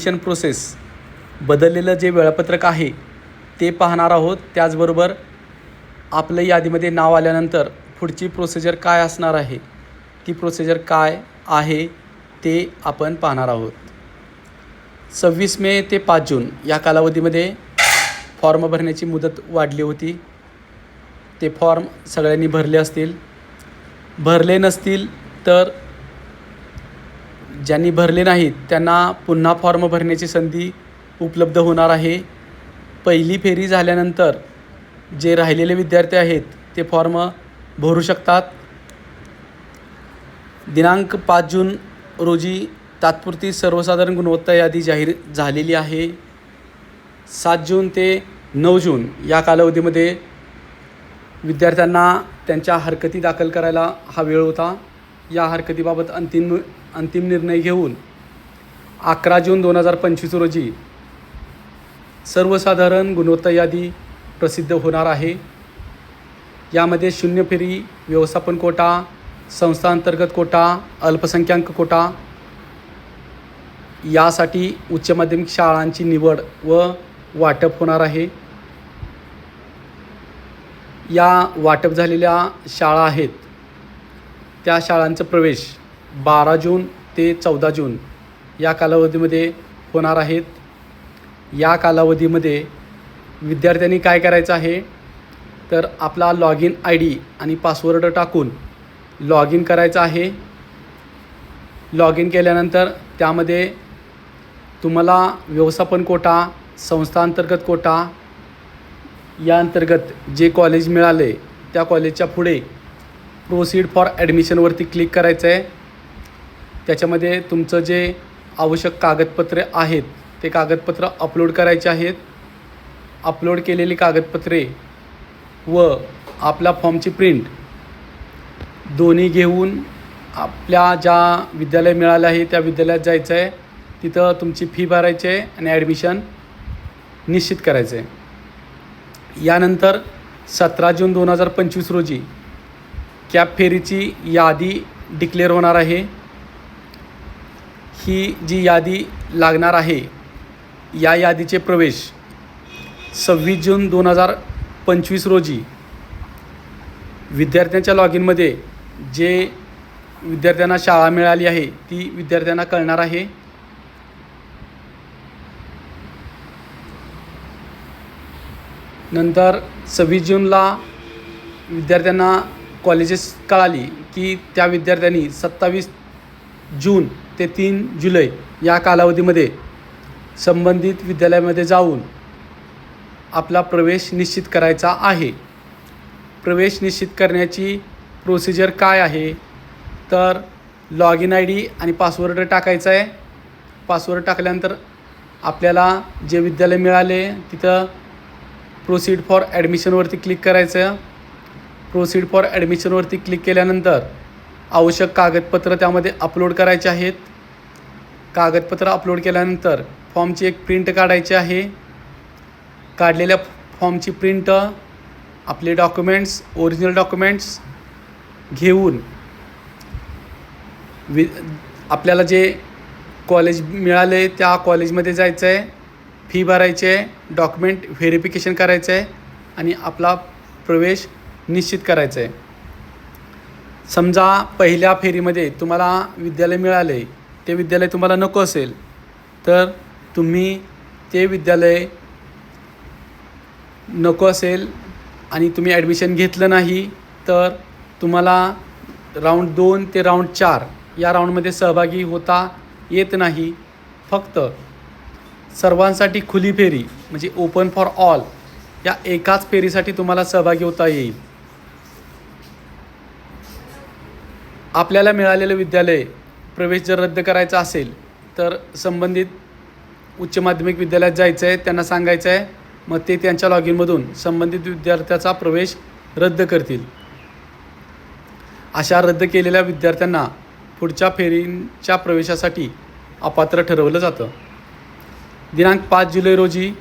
शिक्षण प्रोसेस बदललेलं जे वेळापत्रक आहे ते पाहणार आहोत. त्याचबरोबर आपलं यादीमध्ये नाव आल्यानंतर पुढची प्रोसिजर काय असणार आहे ती प्रोसिजर काय आहे ते आपण पाहणार आहोत. सव्वीस मे ते पाच जून या कालावधीमध्ये फॉर्म भरण्याची मुदत वाढली होती. ते फॉर्म सगळ्यांनी भरले असतील. भरले नसतील तर ज्यांनी भरले नाहीत त्यांना पुन्हा फॉर्म भरण्याची संधी उपलब्ध होणार आहे. पहिली फेरी झाल्यानंतर जे राहिलेले विद्यार्थी आहेत ते फॉर्म भरू शकतात. दिनांक पाच जून रोजी तात्पुरती सर्वसाधारण गुणवत्ता यादी जाहीर झालेली आहे. सात जून ते नऊ जून या कालावधीमध्ये विद्यार्थ्यांना त्यांच्या हरकती दाखल करायला हा वेळ होता. या हरकतीबाबत अंतिम अंतिम निर्णय घेऊन अकरा जून दोन हजार पंचवीस रोजी सर्वसाधारण गुणवत्ता यादी प्रसिद्ध होणार आहे. यामध्ये शून्य फेरी व्यवस्थापन कोटा संस्थांतर्गत कोटा अल्पसंख्याक कोटा यासाठी उच्च माध्यमिक शाळांची निवड व वाटप होणार आहे. या वाटप झालेल्या शाळा आहेत. त्या शाळांचा प्रवेश बारा जून ते चौदा जून या कालावधीमध्ये होणार आहेत. या कालावधीमध्ये विद्यार्थ्यांनी काय करायचं आहे? तर आपला लॉग इन आय डी आणि पासवर्ड टाकून लॉग इन करायचं आहे. लॉग इन केल्यानंतर त्यामध्ये तुम्हाला व्यवस्थापन कोटा संस्थांतर्गत कोटा या अंतर्गत जे कॉलेज मिळाले त्या कॉलेजच्या पुढे प्रोसीड फॉर ॲडमिशनवरती क्लिक करायचं आहे त्याच्यामध्ये तुमचं जे आवश्यक कागदपत्रे आहेत ते कागदपत्र अपलोड करायचे आहेत. अपलोड केलेली कागदपत्रे व आपला फॉर्मची प्रिंट दोन्ही घेऊन आपल्या ज्या विद्यालय मिळालं आहे त्या विद्यालयात जायचं आहे. तिथं तुमची फी भरायची आहे आणि ॲडमिशन निश्चित करायचं आहे. यानंतर सतरा जून दोन हजार पंचवीस रोजी कॅब फेरीची यादी डिक्लेअर होणार आहे. ही जी यादी लागणार आहे या यादीचे प्रवेश सव्वीस जून दोन हजार पंचवीस रोजी विद्यार्थ्यांच्या लॉग इनमध्ये जे विद्यार्थ्यांना शाळा मिळाली आहे ती विद्यार्थ्यांना कळणार आहे. नंतर सव्वीस जूनला विद्यार्थ्यांना कॉलेजेस कळाली की त्या विद्यार्थ्यांनी सत्तावीस जून ते तीन जुलै या कालावधीमध्ये संबंधित विद्यालयामध्ये जाऊन आपला प्रवेश निश्चित करायचा आहे. प्रवेश निश्चित करण्याची प्रोसिजर काय आहे? तर लॉग इन आय डी आणि पासवर्ड टाकायचा आहे. पासवर्ड टाकल्यानंतर आपल्याला जे विद्यालय मिळाले तिथं प्रोसीड फॉर ॲडमिशनवरती क्लिक करायचं. प्रोसीड फॉर ॲडमिशनवरती क्लिक केल्यानंतर आवश्यक कागदपत्र त्यामध्ये अपलोड करायचे आहेत. कागदपत्र अपलोड केल्यानंतर फॉर्मची एक प्रिंट काढायची आहे. काढलेल्या फॉर्मची प्रिंट आपले डॉक्युमेंट्स ओरिजिनल डॉक्युमेंट्स घेऊन वि आपल्याला जे कॉलेज मिळाले त्या कॉलेजमध्ये जायचं आहे फी भरायची आहे डॉक्युमेंट व्हेरिफिकेशन करायचं आहे आणि आपला प्रवेश निश्चित करायचा आहे समजा पहिल्या फेरीमध्ये तुम्हाला विद्यालय मिळाले ते विद्यालय तुम्हाला नको असेल तर तुम्ही ते विद्यालय नको असेल आणि तुम्ही ॲडमिशन घेतलं नाही तर तुम्हाला राऊंड दोन ते राऊंड चार या राऊंडमध्ये सहभागी होता येत नाही. फक्त सर्वांसाठी खुली फेरी म्हणजे ओपन फॉर ऑल या एकाच फेरीसाठी तुम्हाला सहभागी होता येईल. आपल्याला मिळालेलं विद्यालय प्रवेश जर रद्द करायचा असेल तर संबंधित उच्च माध्यमिक विद्यालयात जायचं आहे त्यांना सांगायचं आहे मग ते त्यांच्या लॉग इनमधून संबंधित विद्यार्थ्याचा प्रवेश रद्द करतील. अशा रद्द केलेल्या विद्यार्थ्यांना पुढच्या फेरींच्या प्रवेशासाठी अपात्र ठरवलं जातं. दिनांक पाच जुलै रोजी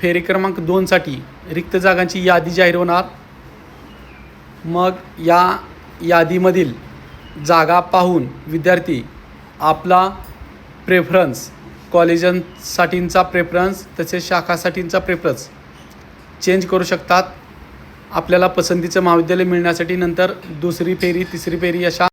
फेरी क्रमांक दोनसाठी रिक्त जागांची यादी जाहीर होणार. मग या यादीमधील जागा पाहून विद्यार्थी आपला प्रेफरन्स कॉलेजांसाठींचा प्रेफरन्स तसेच शाखासाठींचा प्रेफरन्स चेंज करू शकतात. आपल्याला पसंतीचं महाविद्यालय मिळण्यासाठी नंतर दुसरी फेरी तिसरी फेरी अशा